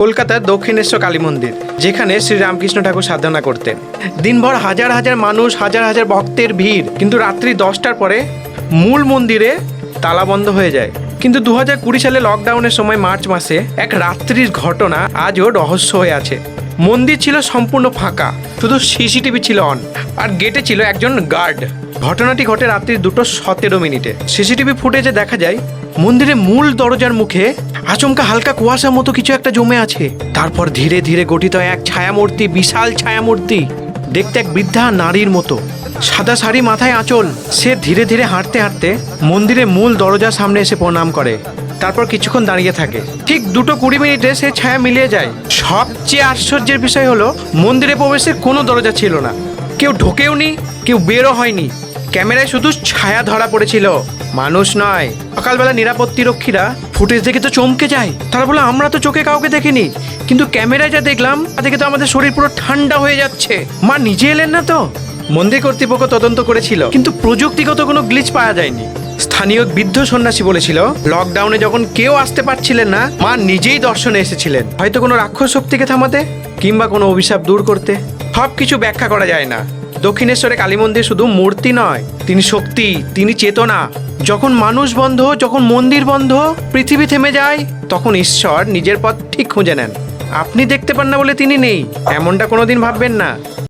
কলকাতার দক্ষিণেশ্বর কালী মন্দির, যেখানে শ্রীরামকৃষ্ণ ঠাকুর সাধনা করতেন। দিনভর হাজার হাজার মানুষ, হাজার হাজার ভক্তের ভিড়। কিন্তু রাত্রি দশটার পরে মূল মন্দিরে তালা বন্ধ হয়ে যায়। কিন্তু দু হাজার কুড়ি সালে লকডাউনের সময় মার্চ মাসে এক রাত্রির ঘটনা আজও রহস্য হয়ে আছে। মন্দির ছিল সম্পূর্ণ ফাঁকা, শুধু সিসিটিভি ছিল অন, আর গেটে ছিল একজন গার্ড। ঘটনাটি ঘটে রাত্রি দুটো সতেরো মিনিটে। সিসিটিভি ফুটেজে দেখা যায়, মন্দিরের মূল দরজার মুখে আচমকা হালকা কুয়াশার মতো কিছু একটা জমে আছে। তারপর ধীরে ধীরে গঠিত এক ছায়ামূর্তি, বিশাল ছায়ামূর্তি, দেখতে এক বৃদ্ধা নারীর মতো। সাদা শাড়ি মাথায় আঁচল, সে ধীরে ধীরে হাঁটতে হাঁটতে মন্দিরের মূল দরজার সামনে এসে প্রণাম করে। তারপর কিছুক্ষণ দাঁড়িয়ে থাকে। ঠিক দুটো কুড়ি মিনিটে সে ছায়া মিলিয়ে যায়। সবচেয়ে আশ্চর্যের বিষয় হলো, মন্দিরে প্রবেশের কোনো দরজা ছিল না। কেউ ঢোকেও নি কেউ বেরো হয়নি। ক্যামেরায় শুধু ছায়া ধরা পড়েছিল। মানুষ নয়, সকালবেলা নিরাপত্তি রক্ষীরা ফুটেজ দেখে তো চমকে যায়। তারা বলে, আমরা তো চোখে কাউকে দেখিনি। কিন্তু ক্যামেরায় যা দেখলাম তা দেখে তো আমাদের শরীর পুরো ঠান্ডা হয়ে যাচ্ছে। মা নিজে এলেন না তো? মন্দির কর্তৃপক্ষ তদন্ত করেছিল, কিন্তু প্রযুক্তিগত কোনো গ্লিচ পাওয়া যায়নি। স্থানীয় বৃদ্ধ সন্ন্যাসী বলেছিল, লকডাউনে যখন কেউ আসতে পারছিলেন না, মা নিজেই দর্শনে এসেছিলেন। হয়তো কোনো রাক্ষস শক্তিকে থামাতে, কিংবা কোনো অভিশাপ দূর করতে। সব কিছু ব্যাখ্যা করা যায় না। দক্ষিণেশ্বরে কালী মন্দির শুধু মূর্তি নয়, তিনি শক্তি, তিনি চেতনা। যখন মানুষ বন্ধ, যখন মন্দির বন্ধ, পৃথিবী থেমে যায়, তখন ঈশ্বর নিজের পথ ঠিক খুঁজে নেন। আপনি দেখতে পান না বলে তিনি নেই, এমনটা কোনোদিন ভাববেন না।